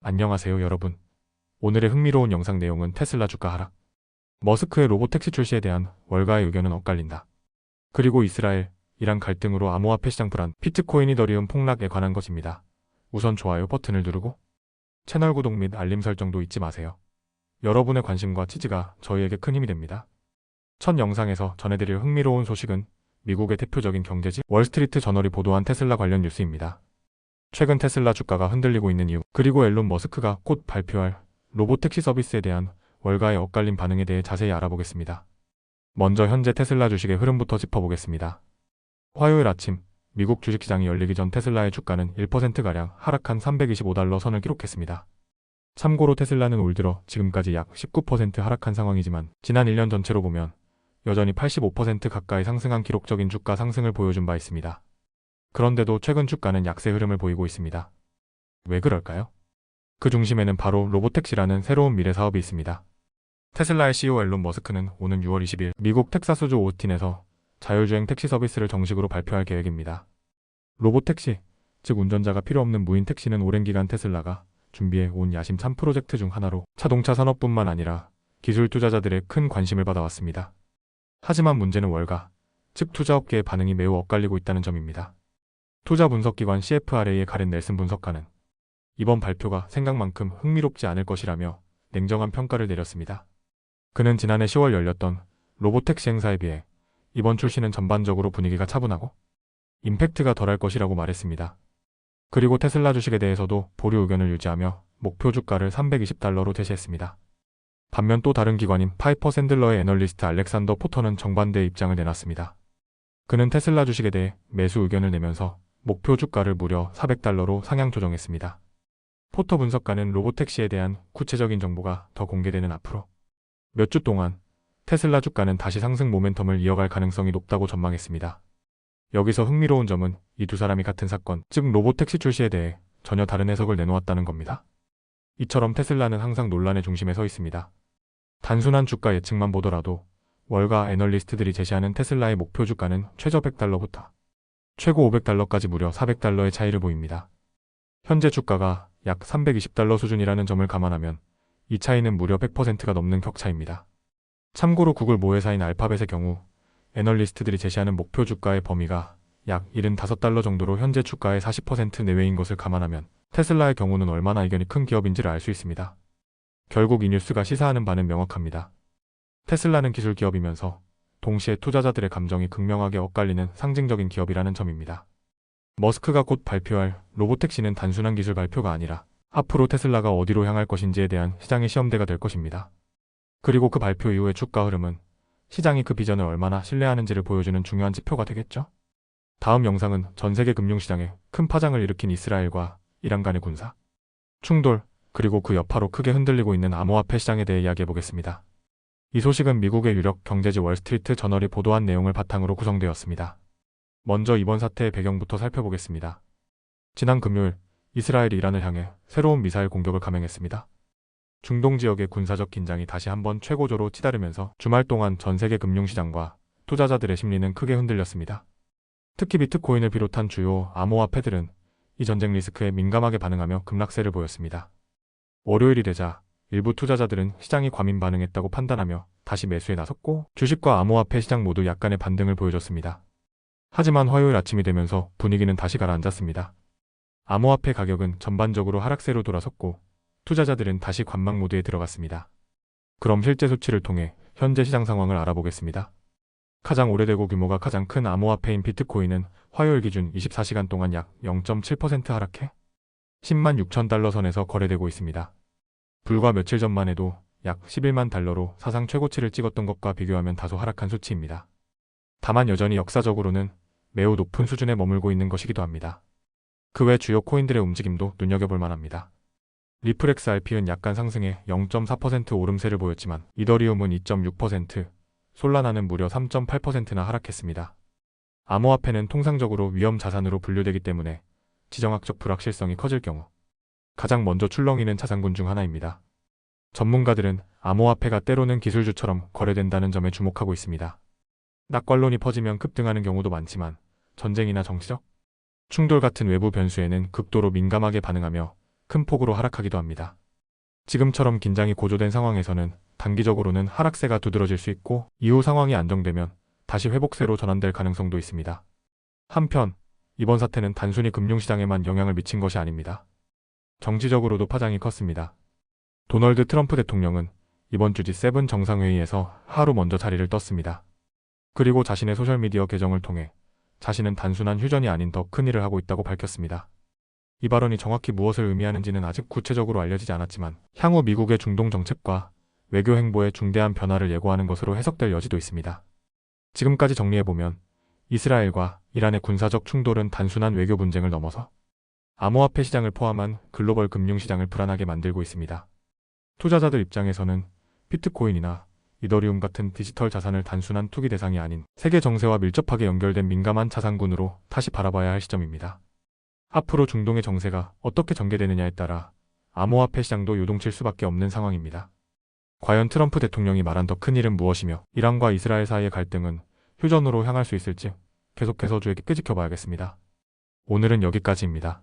안녕하세요 여러분. 오늘의 흥미로운 영상 내용은 테슬라 주가 하락. 머스크의 로보택시 출시에 대한 월가의 의견은 엇갈린다. 그리고 이스라엘, 이란 갈등으로 암호화폐 시장 불안, 비트코인 이더리움 폭락에 관한 것입니다. 우선 좋아요 버튼을 누르고 채널 구독 및 알림 설정도 잊지 마세요. 여러분의 관심과 지지가 저희에게 큰 힘이 됩니다. 첫 영상에서 전해드릴 흥미로운 소식은 미국의 대표적인 경제지 월스트리트 저널이 보도한 테슬라 관련 뉴스입니다. 최근 테슬라 주가가 흔들리고 있는 이유, 그리고 앨런 머스크가 곧 발표할 로보택시 서비스에 대한 월가의 엇갈린 반응에 대해 자세히 알아보겠습니다. 먼저 현재 테슬라 주식의 흐름부터 짚어보겠습니다. 화요일 아침 미국 주식시장이 열리기 전 테슬라의 주가는 1%가량 하락한 325달러 선을 기록했습니다. 참고로 테슬라는 올 들어 지금까지 약 19% 하락한 상황이지만 지난 1년 전체로 보면 여전히 85% 가까이 상승한 기록적인 주가 상승을 보여준 바 있습니다. 그런데도 최근 주가는 약세 흐름을 보이고 있습니다. 왜 그럴까요? 그 중심에는 바로 로보택시라는 새로운 미래 사업이 있습니다. 테슬라의 CEO 앨런 머스크는 오는 6월 20일 미국 텍사스주 오스틴에서 자율주행 택시 서비스를 정식으로 발표할 계획입니다. 로보택시, 즉 운전자가 필요 없는 무인 택시는 오랜 기간 테슬라가 준비해 온 야심 참 프로젝트 중 하나로 자동차 산업뿐만 아니라 기술 투자자들의 큰 관심을 받아왔습니다. 하지만 문제는 월가, 즉 투자업계의 반응이 매우 엇갈리고 있다는 점입니다. 투자 분석기관 CFRA의 가렌 넬슨 분석가는 이번 발표가 생각만큼 흥미롭지 않을 것이라며 냉정한 평가를 내렸습니다. 그는 지난해 10월 열렸던 로보택시 행사에 비해 이번 출시는 전반적으로 분위기가 차분하고 임팩트가 덜할 것이라고 말했습니다. 그리고 테슬라 주식에 대해서도 보류 의견을 유지하며 목표 주가를 320달러로 제시했습니다. 반면 또 다른 기관인 파이퍼 샌들러의 애널리스트 알렉산더 포터는 정반대의 입장을 내놨습니다. 그는 테슬라 주식에 대해 매수 의견을 내면서 목표 주가를 무려 400달러로 상향 조정했습니다. 포터 분석가는 로보택시에 대한 구체적인 정보가 더 공개되는 앞으로 몇 주 동안 테슬라 주가는 다시 상승 모멘텀을 이어갈 가능성이 높다고 전망했습니다. 여기서 흥미로운 점은 이 두 사람이 같은 사건, 즉 로보택시 출시에 대해 전혀 다른 해석을 내놓았다는 겁니다. 이처럼 테슬라는 항상 논란의 중심에 서 있습니다. 단순한 주가 예측만 보더라도 월가 애널리스트들이 제시하는 테슬라의 목표 주가는 최저 100달러부터 최고 500달러까지 무려 400달러의 차이를 보입니다. 현재 주가가 약 320달러 수준이라는 점을 감안하면 이 차이는 무려 100%가 넘는 격차입니다. 참고로 구글 모회사인 알파벳의 경우 애널리스트들이 제시하는 목표 주가의 범위가 약 75달러 정도로 현재 주가의 40% 내외인 것을 감안하면 테슬라의 경우는 얼마나 이견이 큰 기업인지를 알 수 있습니다. 결국 이 뉴스가 시사하는 바는 명확합니다. 테슬라는 기술 기업이면서 동시에 투자자들의 감정이 극명하게 엇갈리는 상징적인 기업이라는 점입니다. 머스크가 곧 발표할 로보택시는 단순한 기술 발표가 아니라 앞으로 테슬라가 어디로 향할 것인지에 대한 시장의 시험대가 될 것입니다. 그리고 그 발표 이후의 주가 흐름은 시장이 그 비전을 얼마나 신뢰하는지를 보여주는 중요한 지표가 되겠죠? 다음 영상은 전 세계 금융시장에 큰 파장을 일으킨 이스라엘과 이란 간의 군사, 충돌, 그리고 그 여파로 크게 흔들리고 있는 암호화폐 시장에 대해 이야기해 보겠습니다. 이 소식은 미국의 유력 경제지 월스트리트 저널이 보도한 내용을 바탕으로 구성되었습니다. 먼저 이번 사태의 배경부터 살펴보겠습니다. 지난 금요일 이스라엘이 이란을 향해 새로운 미사일 공격을 감행했습니다. 중동 지역의 군사적 긴장이 다시 한번 최고조로 치달으면서 주말 동안 전 세계 금융시장과 투자자들의 심리는 크게 흔들렸습니다. 특히 비트코인을 비롯한 주요 암호화폐들은 이 전쟁 리스크에 민감하게 반응하며 급락세를 보였습니다. 월요일이 되자 일부 투자자들은 시장이 과민 반응했다고 판단하며 다시 매수에 나섰고 주식과 암호화폐 시장 모두 약간의 반등을 보여줬습니다. 하지만 화요일 아침이 되면서 분위기는 다시 가라앉았습니다. 암호화폐 가격은 전반적으로 하락세로 돌아섰고 투자자들은 다시 관망 모드에 들어갔습니다. 그럼 실제 수치를 통해 현재 시장 상황을 알아보겠습니다. 가장 오래되고 규모가 가장 큰 암호화폐인 비트코인은 화요일 기준 24시간 동안 약 0.7% 하락해 10만 6천 달러 선에서 거래되고 있습니다. 불과 며칠 전만 해도 약 11만 달러로 사상 최고치를 찍었던 것과 비교하면 다소 하락한 수치입니다. 다만 여전히 역사적으로는 매우 높은 수준에 머물고 있는 것이기도 합니다. 그 외 주요 코인들의 움직임도 눈여겨볼 만합니다. 리플렉스 RP는 약간 상승해 0.4% 오름세를 보였지만 이더리움은 2.6%, 솔라나는 무려 3.8%나 하락했습니다. 암호화폐는 통상적으로 위험 자산으로 분류되기 때문에 지정학적 불확실성이 커질 경우 가장 먼저 출렁이는 자산군 중 하나입니다. 전문가들은 암호화폐가 때로는 기술주처럼 거래된다는 점에 주목하고 있습니다. 낙관론이 퍼지면 급등하는 경우도 많지만 전쟁이나 정치적 충돌 같은 외부 변수에는 극도로 민감하게 반응하며 큰 폭으로 하락하기도 합니다. 지금처럼 긴장이 고조된 상황에서는 단기적으로는 하락세가 두드러질 수 있고 이후 상황이 안정되면 다시 회복세로 전환될 가능성도 있습니다. 한편 이번 사태는 단순히 금융시장에만 영향을 미친 것이 아닙니다. 정치적으로도 파장이 컸습니다. 도널드 트럼프 대통령은 이번 주 G7 정상회의에서 하루 먼저 자리를 떴습니다. 그리고 자신의 소셜미디어 계정을 통해 자신은 단순한 휴전이 아닌 더 큰 일을 하고 있다고 밝혔습니다. 이 발언이 정확히 무엇을 의미하는지는 아직 구체적으로 알려지지 않았지만 향후 미국의 중동 정책과 외교 행보에 중대한 변화를 예고하는 것으로 해석될 여지도 있습니다. 지금까지 정리해보면 이스라엘과 이란의 군사적 충돌은 단순한 외교 분쟁을 넘어서 암호화폐 시장을 포함한 글로벌 금융시장을 불안하게 만들고 있습니다. 투자자들 입장에서는 비트코인이나 이더리움 같은 디지털 자산을 단순한 투기 대상이 아닌 세계 정세와 밀접하게 연결된 민감한 자산군으로 다시 바라봐야 할 시점입니다. 앞으로 중동의 정세가 어떻게 전개되느냐에 따라 암호화폐 시장도 요동칠 수밖에 없는 상황입니다. 과연 트럼프 대통령이 말한 더 큰 일은 무엇이며 이란과 이스라엘 사이의 갈등은 휴전으로 향할 수 있을지 계속해서 주에게 끄지켜봐야겠습니다. 오늘은 여기까지입니다.